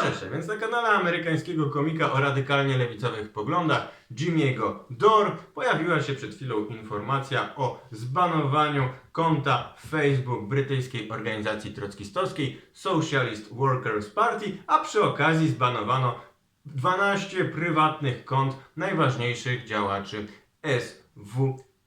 Zdarza się, więc na kanale amerykańskiego komika o radykalnie lewicowych poglądach Jimmy'ego Dore pojawiła się przed chwilą informacja o zbanowaniu konta Facebook brytyjskiej organizacji trockistowskiej Socialist Workers Party, a przy okazji zbanowano 12 prywatnych kont najważniejszych działaczy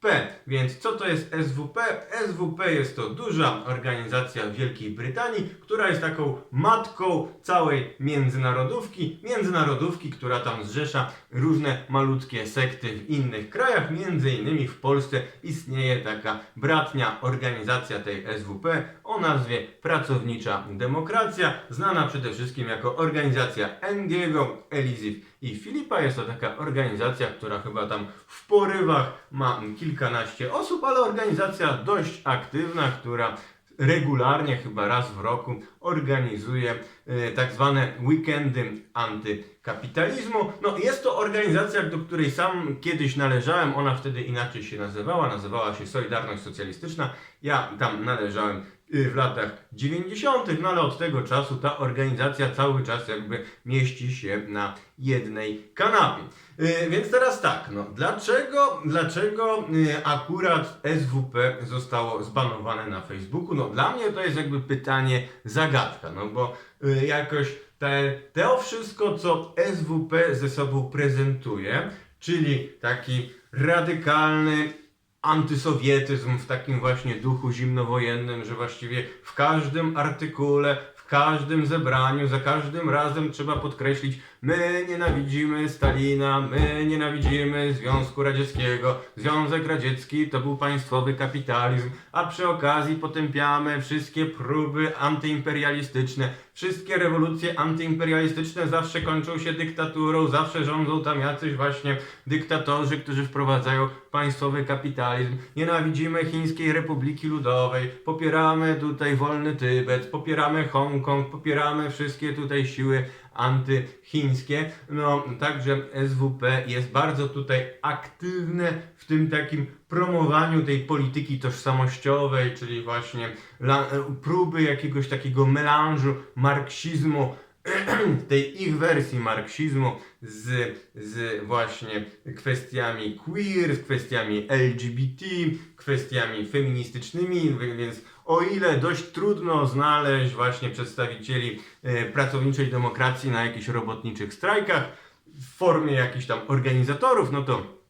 SWP. Więc co to jest SWP? SWP jest to duża organizacja w Wielkiej Brytanii, która jest taką matką całej międzynarodówki. Międzynarodówki, która tam zrzesza różne malutkie sekty w innych krajach. Między innymi w Polsce istnieje taka bratnia organizacja tej SWP o nazwie Pracownicza Demokracja, znana przede wszystkim jako organizacja Endiego, Elizif i Filipa. Jest to taka organizacja, która chyba tam w porywach ma kilkanaście osób, ale organizacja dość aktywna, która regularnie, chyba raz w roku, organizuje e, tak zwane weekendy antykapitalizmu. No, jest to organizacja, do której sam kiedyś należałem. Ona wtedy inaczej się nazywała. Nazywała się Solidarność Socjalistyczna. Ja tam należałem y, w latach 90., no ale od tego czasu ta organizacja cały czas jakby mieści się na jednej kanapie. Y, Więc teraz tak, no dlaczego, dlaczego y, akurat SWP zostało zbanowane na Facebooku? No dla mnie to jest jakby pytanie zagadka, no bo y, jakoś te, to wszystko, co SWP ze sobą prezentuje, czyli taki radykalny antysowietyzm w takim właśnie duchu zimnowojennym, że właściwie w każdym artykule, w każdym zebraniu, za każdym razem trzeba podkreślić, my nienawidzimy Stalina, my nienawidzimy Związku Radzieckiego, Związek Radziecki to był państwowy kapitalizm, a przy okazji potępiamy wszystkie próby antyimperialistyczne, wszystkie rewolucje antyimperialistyczne zawsze kończą się dyktaturą, zawsze rządzą tam jacyś właśnie dyktatorzy, którzy wprowadzają państwowy kapitalizm. Nienawidzimy Chińskiej Republiki Ludowej, popieramy tutaj wolny Tybet, popieramy Hongkong, popieramy wszystkie tutaj siły antychińskie. No, także SWP jest bardzo tutaj aktywne w tym takim promowaniu tej polityki tożsamościowej, czyli właśnie próby jakiegoś takiego melanżu marksizmu tej ich wersji marksizmu z, z właśnie kwestiami queer, z kwestiami LGBT, kwestiami feministycznymi, więc o ile dość trudno znaleźć właśnie przedstawicieli e, pracowniczej demokracji na jakichś robotniczych strajkach w formie jakichś tam organizatorów, no to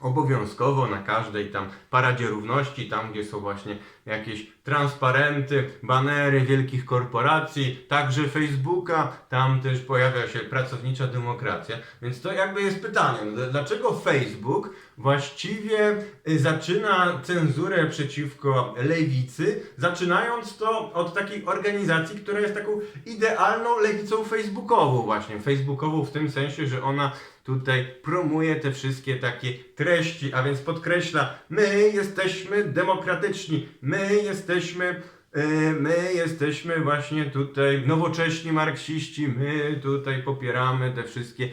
obowiązkowo na każdej tam paradzie równości, tam gdzie są właśnie jakieś transparenty, banery wielkich korporacji, także Facebooka, tam też pojawia się pracownicza demokracja. Więc to jakby jest pytanie, no, dlaczego Facebook właściwie y, zaczyna cenzurę przeciwko lewicy, zaczynając to od takiej organizacji, która jest taką idealną lewicą facebookową właśnie. Facebookową w tym sensie, że ona tutaj promuje te wszystkie takie treści, a więc podkreśla, my jesteśmy demokratyczni, my jesteśmy, my jesteśmy właśnie tutaj nowocześni marksiści, my tutaj popieramy te wszystkie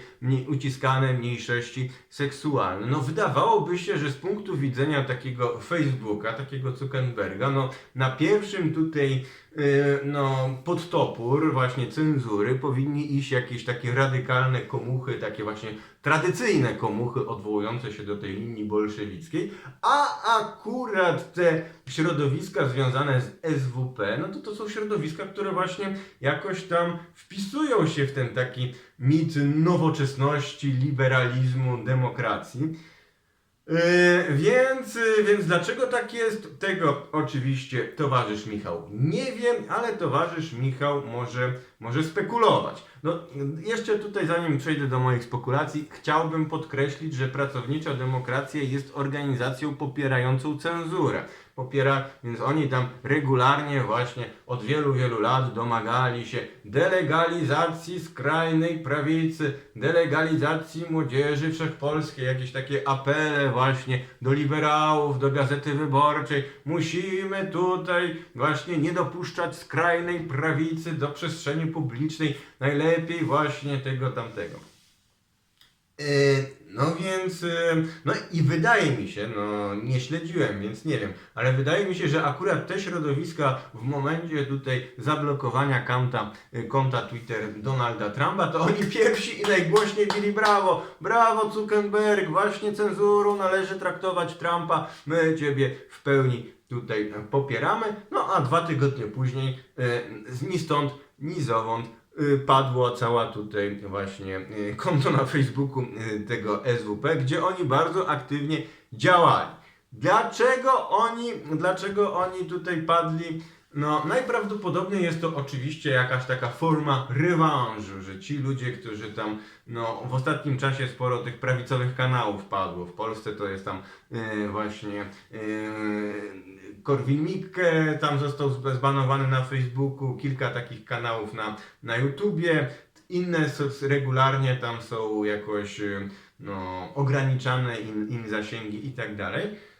uciskane mniejszości seksualne. No wydawałoby się, że z punktu widzenia takiego Facebooka, takiego Zuckerberga, no na pierwszym tutaj Yy, no, pod topór właśnie cenzury powinni iść jakieś takie radykalne komuchy, takie właśnie tradycyjne komuchy odwołujące się do tej linii bolszewickiej, a akurat te środowiska związane z SWP, no to to są środowiska, które właśnie jakoś tam wpisują się w ten taki mit nowoczesności, liberalizmu, demokracji. Yy, więc, yy, więc dlaczego tak jest? Tego oczywiście towarzysz Michał nie wiem, ale towarzysz Michał może, może spekulować. No, jeszcze tutaj, zanim przejdę do moich spekulacji, chciałbym podkreślić, że pracownicza demokracja jest organizacją popierającą cenzurę. Popiera, więc oni tam regularnie właśnie od wielu, wielu lat domagali się delegalizacji skrajnej prawicy, delegalizacji młodzieży wszechpolskiej, jakieś takie apele właśnie do liberałów, do Gazety Wyborczej. Musimy tutaj właśnie nie dopuszczać skrajnej prawicy do przestrzeni publicznej, najlepiej właśnie tego tamtego. Yy, No więc, yy, no i wydaje mi się, no nie śledziłem, więc nie wiem, ale wydaje mi się, że akurat te środowiska w momencie tutaj zablokowania konta, yy, konta Twitter Donalda Trumpa, to oni pierwsi i najgłośniej bili brawo, brawo Zuckerberg, właśnie cenzurą należy traktować Trumpa, my Ciebie w pełni tutaj e, popieramy, no a dwa tygodnie później yy, ni stąd, ni zowąd y, padło cała tutaj właśnie konto na Facebooku tego SWP, gdzie oni bardzo aktywnie działali. Dlaczego oni, dlaczego oni tutaj padli? No, najprawdopodobniej jest to oczywiście jakaś taka forma rewanżu, że ci ludzie, którzy tam, no, w ostatnim czasie sporo tych prawicowych kanałów padło. W Polsce to jest tam y, właśnie y, Korwin-Mikke, tam został zba- zbanowany na Facebooku, kilka takich kanałów na, na YouTubie, inne regularnie tam są jakoś y, no, ograniczane im, im zasięgi i tak dalej.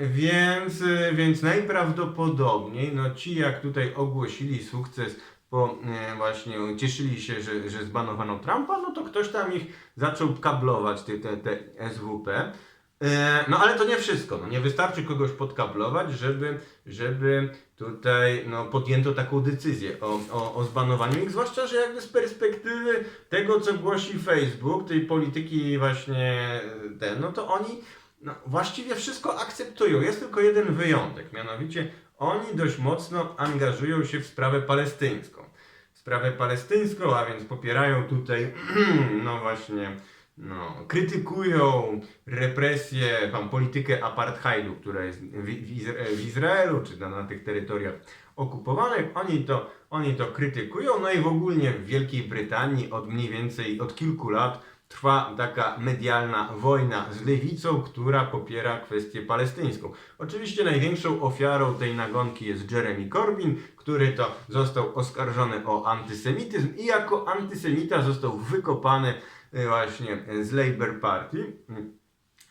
Więc, więc najprawdopodobniej no ci jak tutaj ogłosili sukces, bo właśnie cieszyli się, że, że zbanowano Trumpa, no to ktoś tam ich zaczął kablować, te, te, te SWP. E, No ale to nie wszystko. No, nie wystarczy kogoś podkablować, żeby, żeby tutaj no, podjęto taką decyzję o, o, o zbanowaniu ich, zwłaszcza, że jakby z perspektywy tego, co głosi Facebook, tej polityki właśnie ten, no to oni no, właściwie wszystko akceptują. Jest tylko jeden wyjątek, mianowicie oni dość mocno angażują się w sprawę palestyńską. Sprawę palestyńską, a więc popierają tutaj, no właśnie, no, krytykują represję, tam, politykę apartheidu, która jest w Izraelu, czy na, na tych terytoriach okupowanych. Oni to, oni to krytykują, no i w ogóle w Wielkiej Brytanii od mniej więcej, od kilku lat trwa taka medialna wojna z lewicą, która popiera kwestię palestyńską. Oczywiście największą ofiarą tej nagonki jest Jeremy Corbyn, który to został oskarżony o antysemityzm i jako antysemita został wykopany y, właśnie z Labour Party.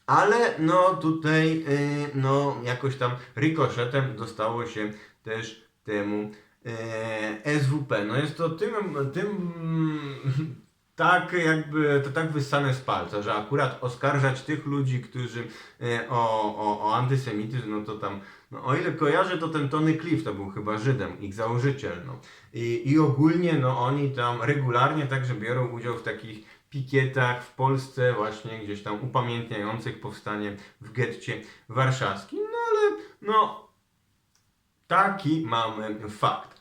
Ale no tutaj y, no jakoś tam rykoszetem dostało się też temu e, SWP. No jest to tym, tym tak jakby to tak wyssane z palca, że akurat oskarżać tych ludzi, którzy e, o, o, o antysemityzm, no to tam, no o ile kojarzę, to ten Tony Cliff to był chyba Żydem, ich założyciel, no. I, I ogólnie, no oni tam regularnie także biorą udział w takich pikietach w Polsce właśnie gdzieś tam upamiętniających powstanie w getcie warszawskim, no ale no taki mamy fakt.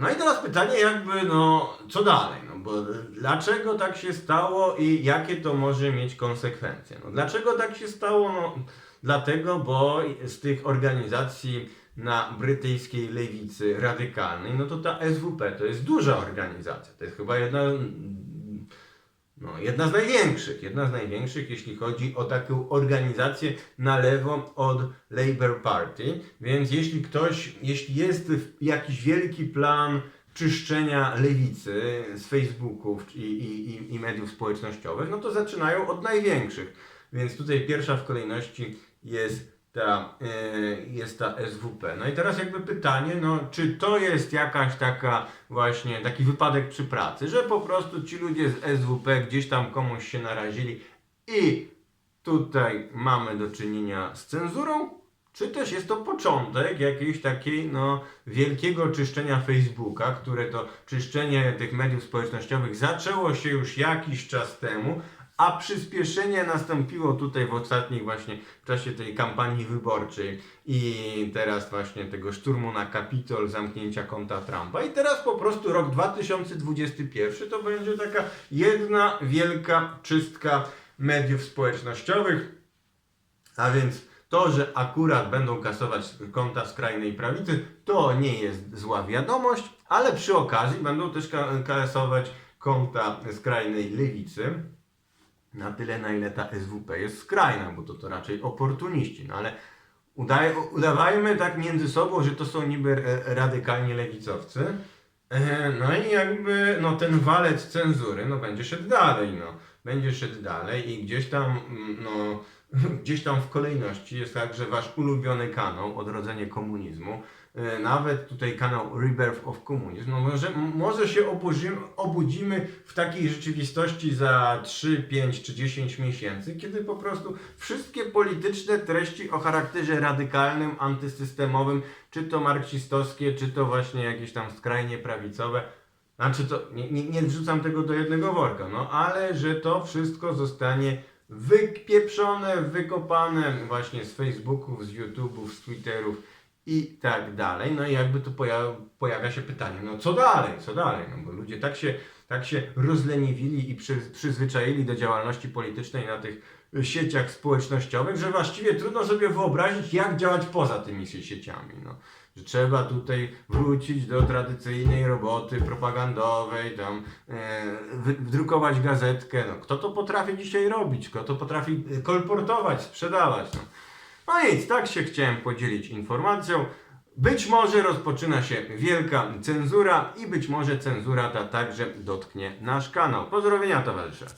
No i teraz pytanie jakby, no co dalej, no bo dlaczego tak się stało i jakie to może mieć konsekwencje? No dlaczego tak się stało? No dlatego, bo z tych organizacji na brytyjskiej lewicy radykalnej, no to ta SWP to jest duża organizacja, to jest chyba jedna no, jedna z największych, jedna z największych, jeśli chodzi o taką organizację na lewo od Labour Party. Więc jeśli ktoś, jeśli jest jakiś wielki plan czyszczenia lewicy z Facebooków i, i, i, mediów społecznościowych, no to zaczynają od największych. Więc tutaj pierwsza w kolejności jest ta, y, jest ta SWP. No i teraz jakby pytanie, no czy to jest jakaś taka właśnie taki wypadek przy pracy, że po prostu ci ludzie z SWP gdzieś tam komuś się narazili i tutaj mamy do czynienia z cenzurą, czy też jest to początek jakiejś takiej no wielkiego czyszczenia Facebooka, które to czyszczenie tych mediów społecznościowych zaczęło się już jakiś czas temu, a przyspieszenie nastąpiło tutaj w ostatnich właśnie w czasie tej kampanii wyborczej i teraz właśnie tego szturmu na Kapitol, zamknięcia konta Trumpa. I teraz po prostu rok 2021 to będzie taka jedna wielka czystka mediów społecznościowych, a więc to, że akurat będą kasować konta skrajnej prawicy, to nie jest zła wiadomość, ale przy okazji będą też ka- kasować konta skrajnej lewicy na tyle, na ile ta SWP jest skrajna, bo to, to raczej oportuniści, no ale udaje, udawajmy tak między sobą, że to są niby e, radykalnie lewicowcy, E, no i jakby no, ten walec cenzury no, będzie szedł dalej, no. Będzie szedł dalej i gdzieś tam, mm, no, gdzieś tam w kolejności jest tak, że wasz ulubiony kanał, Odrodzenie Komunizmu, nawet tutaj kanał Rebirth of Communism. No może, może się obudzimy, obudzimy w takiej rzeczywistości za 3, 5 czy 10 miesięcy, kiedy po prostu wszystkie polityczne treści o charakterze radykalnym, antysystemowym, czy to marksistowskie, czy to właśnie jakieś tam skrajnie prawicowe, znaczy to, nie, nie, nie wrzucam tego do jednego worka, no ale że to wszystko zostanie wypieprzone, wykopane właśnie z Facebooków, z YouTube'ów, z Twitterów i tak dalej. No i jakby tu poja- pojawia się pytanie, no co dalej, co dalej? No bo ludzie tak się, tak się rozleniwili i przy, przyzwyczaili do działalności politycznej na tych sieciach społecznościowych, że właściwie trudno sobie wyobrazić, jak działać poza tymi sie- sieciami. No. Że trzeba tutaj wrócić do tradycyjnej roboty propagandowej, tam e, gazetkę. No, kto to potrafi dzisiaj robić? Kto to potrafi e, kolportować, sprzedawać? No. No nic, tak się chciałem podzielić informacją. Być może rozpoczyna się wielka cenzura i być może cenzura ta także dotknie nasz kanał. Pozdrowienia towarzysze.